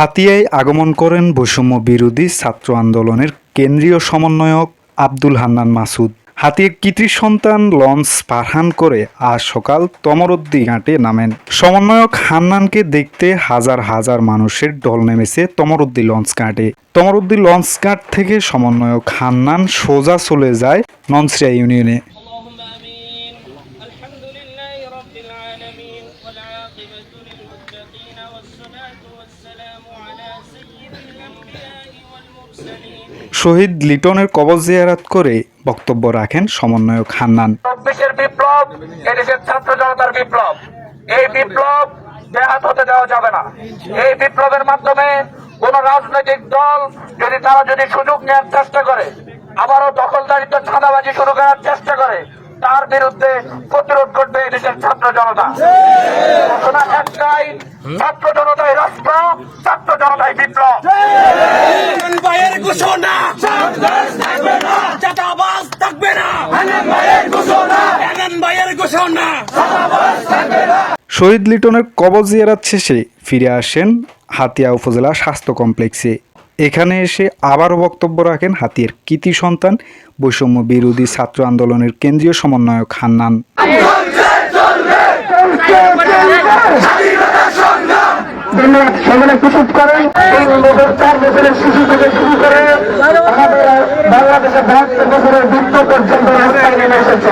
হাতিয়ায় আগমন করেন বৈষম্য বিরোধী ছাত্র আন্দোলনের কেন্দ্রীয় সমন্বয়ক আব্দুল হান্নান মাসুদ। হাতির কৃত্রিম সন্তান লঞ্চ পারহান করে আজ সকাল তমরদ্দি ঘাটে নামেন। সমন্বয়ক হান্নানকে দেখতে হাজার হাজার মানুষের ঢল নেমেছে তমরদ্দি লঞ্চ ঘাটে। তমরদ্দি লঞ্চ ঘাট থেকে সমন্বয়ক হান্নান সোজা চলে যায় নন্সরিয়া ইউনিয়নে। আলহামদুলিল্লাহ শহীদ লিটনের কবর জিয়ারাত করে বক্তব্য রাখেন সমন্বয়ক হান্নান। বিপ্লব ছাত্র জনতার বিপ্লব। এই বিপ্লব ব্যাহত হতে দেওয়া যাবে না। এই বিপ্লবের মাধ্যমে কোন রাজনৈতিক দল যদি তারা যদি সুযোগ নেওয়ার চেষ্টা করে, আবারও দখলদারিত্ব ছাদাবাজি শুরু করার চেষ্টা করে তার বিরুদ্ধে প্রতিরোধ করবে এদেশের ছাত্র জনতা। ঘোষণা একটাই ছাত্র জনতাই রাষ্ট্র ছাত্র জনতাই বিপ্লব। ঘোষণা। চাটাবাস থাকবে না। এনএন ঘোষণা। শহীদ লিটনের কবর জিয়ারাত শেষে ফিরে আসেন হাতিয়া উপজেলা স্বাস্থ্য কমপ্লেক্সে। এখানে এসে আবারও বক্তব্য রাখেন হাতিয়ার কৃতি সন্তান বৈষম্য বিরোধী ছাত্র আন্দোলনের কেন্দ্রীয় সমন্বয়ক হান্নান। সেখানে কিছু করেন। চার বছরের শিশু থেকে শুরু করে আমাদের বাংলাদেশের বাহাত্তর বছরের বৃত্ত পর্যন্ত রাস্তায় নেমে এসেছে।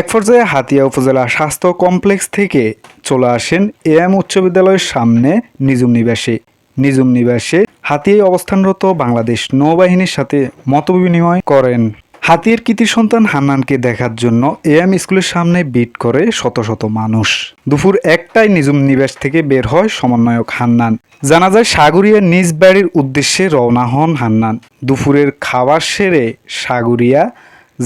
এক পর্যায়ে হাতিয়া উপজেলা স্বাস্থ্য কমপ্লেক্স থেকে চলে আসেন এ এম উচ্চ বিদ্যালয়ের সামনে নিজুম নিবাসে। নিজুম নিবাসে হাতিয়ায় অবস্থানরত বাংলাদেশ নৌবাহিনীর সাথে মতবিনিময় করেন। হাতির কৃতি সন্তান হান্নানকে দেখার জন্য এএম স্কুলের সামনে বিট করে শত শত মানুষ। দুপুর একটায় নিজুম নিবাস থেকে বের হয় সমন্বয়ক হান্নান। জানা যায় সাগরিয়া নিজ বাড়ির উদ্দেশ্যে রওনা হন হান্নান। দুপুরের খাবার সেরে সাগরিয়া,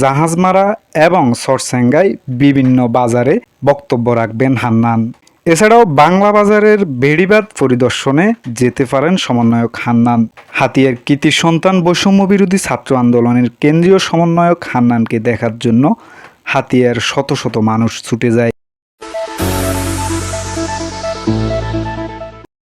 জাহাজমারা এবং সরসেঙ্গায় বিভিন্ন বাজারে বক্তব্য রাখবেন হান্নান। এছাড়াও বাংলা বাজারের বেড়িবাদ পরিদর্শনে যেতে পারেন সমন্বয়ক হান্নান। হাতিয়ার কৃতি সন্তান বৈষম্য বিরোধী ছাত্র আন্দোলনের কেন্দ্রীয় সমন্বয়ক হান্নানকে দেখার জন্য হাতিয়ার শত শত মানুষ ছুটে যায়।